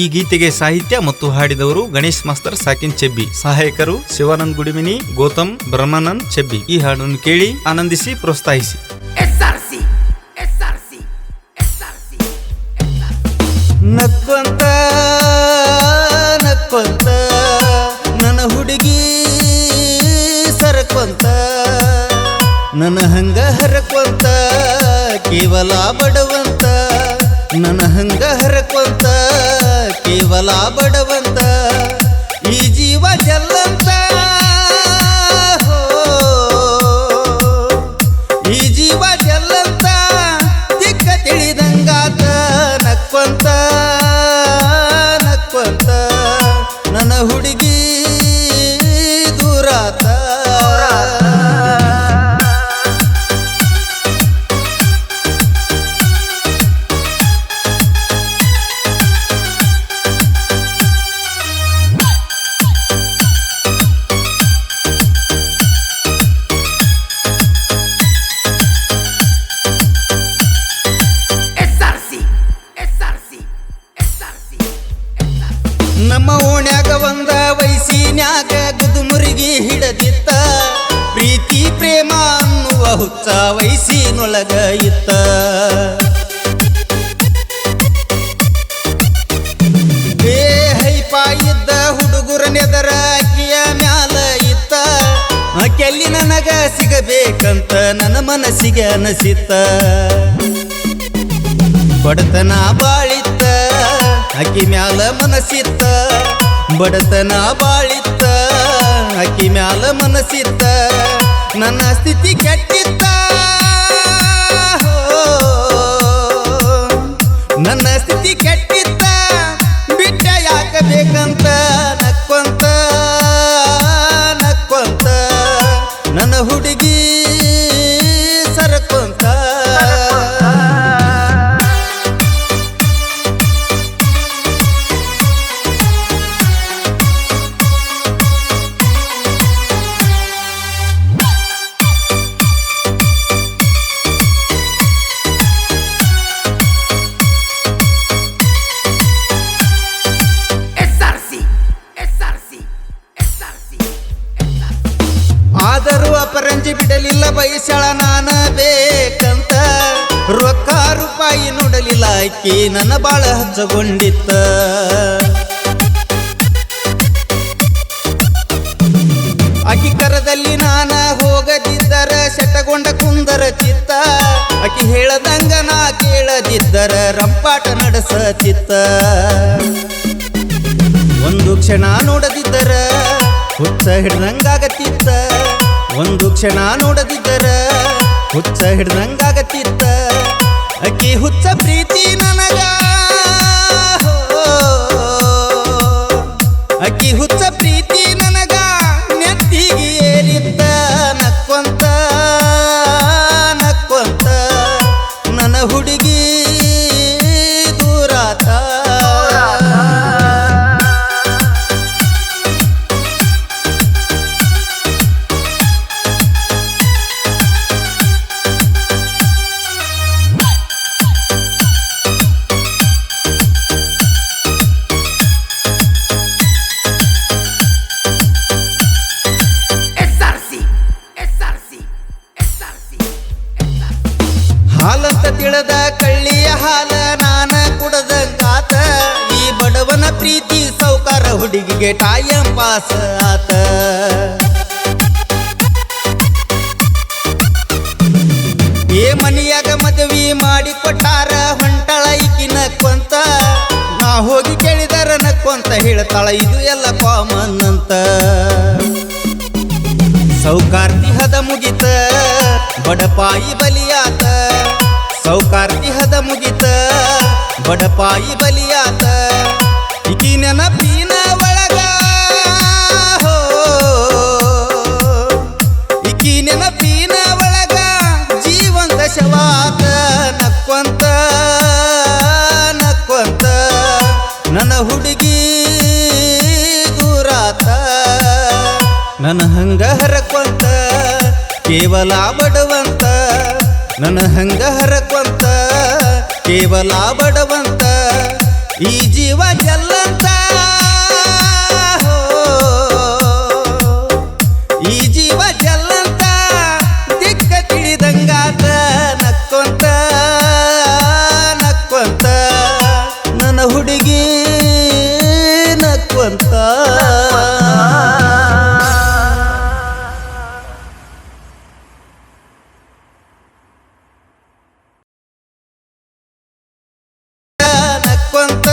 ಈ ಗೀತೆಗೆ ಸಾಹಿತ್ಯ ಮತ್ತು ಹಾಡಿದವರು ಗಣೇಶ್ ಮಾಸ್ತರ್ ಸಾಕಿನ್ ಚೆಬ್ಬಿ ಸಹಾಯಕರು ಶಿವಾನಂದ್ ಗುಡಿಮಿನಿ ಗೌತಮ್ ಬ್ರಹ್ಮಾನಂದ್ ಚೆಬ್ಬಿ. ಈ ಹಾಡನ್ನು ಕೇಳಿ ಆನಂದಿಸಿ ಪ್ರೋತ್ಸಾಹಿಸಿ. ನಕ್ಕೊಂತ ನಕ್ಕೊಂತ ನನ್ನ ಹುಡುಗಿ ಸರಕೊಂತ ನನ್ನ ಹಂಗ ಹರಕ್ವಂತ ಕೇವಲ ಬಡವಂತ. ನನ್ನ ಹಂಗ ಹರಕೊಂತ ಕೇವಲ ಬಡವಂತ ಈ ಜೀವ ಜಲ್ಲಂತ ವಯಸ್ಸಿನ್ಯಾಗ ಗುದುಮುರುಗಿ ಹಿಡದಿತ್ತ. ಪ್ರೀತಿ, ಪ್ರೇಮ ಅನ್ನುವ ಹುಚ್ಚ ವಯಸ್ಸಿನೊಳಗ ಇತ್ತ. ಇದ್ದ ಹುಡುಗುರ ನೆದರ ಅಕ್ಕಿಯ ಮ್ಯಾಲ ಇತ್ತ. ಕೆಲ್ಲಿ ನನಗ ಸಿಗಬೇಕಂತ ನನ್ನ ಮನಸ್ಸಿಗೆ ಅನಸಿತ್ತ. ಬಡತನ ಬಾಳಿತ್ತ ಅಕ್ಕಿ ಮ್ಯಾಲ ಮನಸ್ಸಿತ್ತ. ಬಡತನ ಬಾಳಿತ್ತ ಅಕ್ಕಿ ಮ್ಯಾಲ ಮನಸ್ಸಿತ್ತ ನನ್ನ ಸ್ಥಿತಿ ಕೆಟ್ಟಿತ್ತ. ಬಯಸಳ ನಾನ ಬೇಕಂತ. ರೊಕ್ಕ ರೂಪಾಯಿ ನೋಡಲಿಲ್ಲ ಆಕಿ, ನನ್ನ ಬಾಳ ಹಚ್ಚಗೊಂಡಿತ್ತ. ಆಕಿ ಕರದಲ್ಲಿ ನಾನ ಹೋಗದಿದ್ದರ ಶೆಟಗೊಂಡ ಕುಂದರ ಚಿತ್ತ. ಆಕಿ ಹೇಳದಂಗ ನಾ ಕೇಳದಿದ್ದರ, ರಂಪಾಟ ನಡೆಸ ಚಿತ್ತ ಒಂದು ಕ್ಷಣ ನೋಡದಿದ್ದರ, ಹುಚ್ಚ ಹಿಡ್ದಂಗಾಗತ್ತಿತ್ತ ಒಂದು ಕ್ಷಣ ನೋಡದಿದ್ದರ ಹುಚ್ಚ ಹಿಡ್ದಂಗಾಗತ್ತಿತ್ತ. ಅಕ್ಕಿ ಹುಚ್ಚ ಪ್ರೀತಿ ಹುಡುಗಿಗೆ ಟೈಮ್ ಪಾಸ್ ಆತ. ಏ ಮನಿಯಾಗ ಮದುವೆ ಮಾಡಿ ಕೊಟ್ಟಾರ, ಹೊಂಟಳ ಈಕಿನ ಕೊಂತ. ನಾ ಹೋಗಿ ಕೇಳಿದಾರ ನಕ್ಕೊಂತ, ಹೇಳ್ತಾಳ ಇದು ಎಲ್ಲ ಕಾಮನ್ ಅಂತ. ಸೌಕಾರ್ತಿ ಹದ ಮುಗಿತ, ಬಡಪಾಯಿ ಬಲಿಯಾತ. ಸೌಕಾರ್ತಿ ಹದ ಮುಗಿತ, ಬಡಪಾಯಿ ಬಲಿಯಾತ. ಈಕಿನ ನೆನಪಿನ ನಕ್ಕೊಂತ ನಕ್ಕೊಂತ ನನ್ನ ಹುಡುಗಿ ದೂರಾತ ನನ್ನ ಹಂಗ ಹರಕೊಂತ ಕೇವಲ ಬಡವಂತ ನನ್ನ ಹಂಗ ಹರಕೊಂತ ಕೇವಲ ಬಡವಂತ ಈ ಜೀವ ಜಲ್ಲಂತ. ಈ ಜೀವ ಗೆಲ್ಲಂತ ಅಂತ ನಕ್ಕೊಂತ